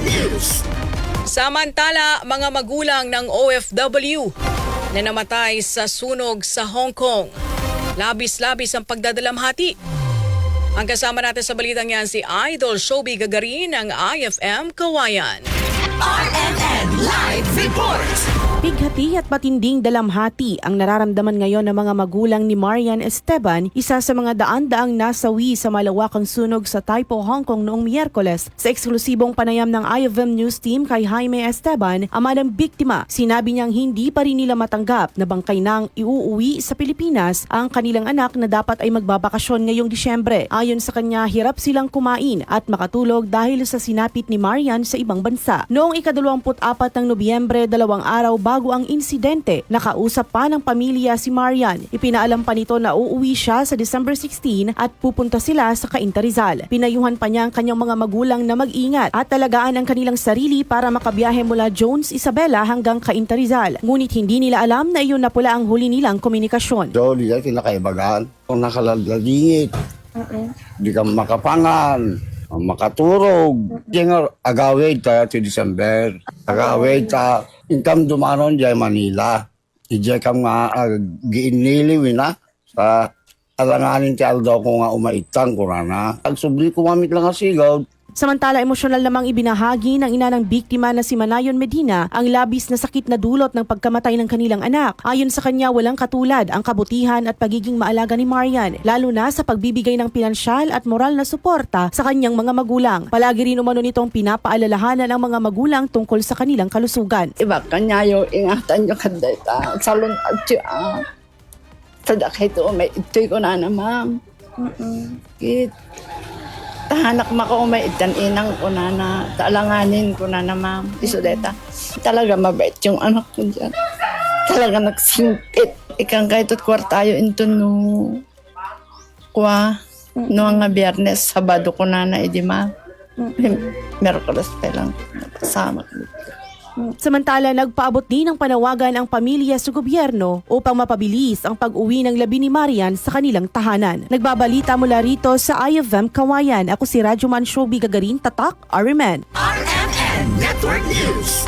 News. Samantala, mga magulang ng OFW na namatay sa sunog sa Hong Kong. Labis-labis ang pagdadalamhati. Ang kasama natin sa balitang yan si Idol Shobi Gagarin ng IFM Kawayan. RNN Live Report. Bighati at matinding dalamhati ang nararamdaman ngayon ng mga magulang ni Marian Esteban, isa sa mga daan-daang nasawi sa malawakang sunog sa Taipo, Hong Kong noong Miyerkules. Sa eksklusibong panayam ng IFM News Team kay Jaime Esteban, ama ng biktima, sinabi niyang hindi pa rin nila matanggap na bangkay nang iuuwi sa Pilipinas ang kanilang anak na dapat ay magbabakasyon ngayong Disyembre. Ayon sa kanya, hirap silang kumain at makatulog dahil sa sinapit ni Marian sa ibang bansa. Noong ikadalawamput-apat ng Nobyembre, dalawang araw bago ang insidente, nakausap pa ng pamilya si Marian. Ipinaalam pa nito na uuwi siya sa December 16 at pupunta sila sa Cainta Rizal. Pinayuhan pa niya ang kanyang mga magulang na mag-ingat at talagaan ang kanilang sarili para makabiyahe mula Jones, Isabela hanggang Cainta Rizal. Ngunit hindi nila alam na iyon na pula ang huli nilang komunikasyon. Jolly, yan, kinakaibagaan. Kung nakalalingit, di ka makapangan, makaturog. Di nga, agawid tayo to December. Agawid ta, income dumaron dyan Manila. Ijay ka nga, uh, giiniliwin na sa alanganin ti Aldo ko nga umaitang ko na. Ang subli kumamit lang ang sigaw, Samantala, emosyonal namang ibinahagi ng ina ng biktima na si Manayon Medina ang labis na sakit na dulot ng pagkamatay ng kanilang anak. Ayon sa kanya, walang katulad ang kabutihan at pagiging maalaga ni Marian, lalo na sa pagbibigay ng pinansyal at moral na suporta sa kanyang mga magulang. Palagi rin umano nitong pinapaalalahanan ang mga magulang tungkol sa kanilang kalusugan. Iba kanya yung ingatan yung kadeta. Salon at siya. Sadak ito, may ito'y ko na naman. Kit. Tahanak mako may itan inang ko na na. Taalanganin ko na naman. Isodeta. Talaga mabait yung anak ko dyan. Talaga nagsingkit. Ikang kahit at kwartayo into no. Kwa. No nga biyernes, sabado ko na na idima. Merkulas pa lang. Kasama ko. Samantala, nagpaabot din ng panawagan ang pamilya sa gobyerno upang mapabilis ang pag-uwi ng labi ni Marian sa kanilang tahanan. Nagbabalita mula rito sa IFM Kawayan. Ako si Radyo Man Shobi Gagarin Tatak, Ariman. RNN Network News.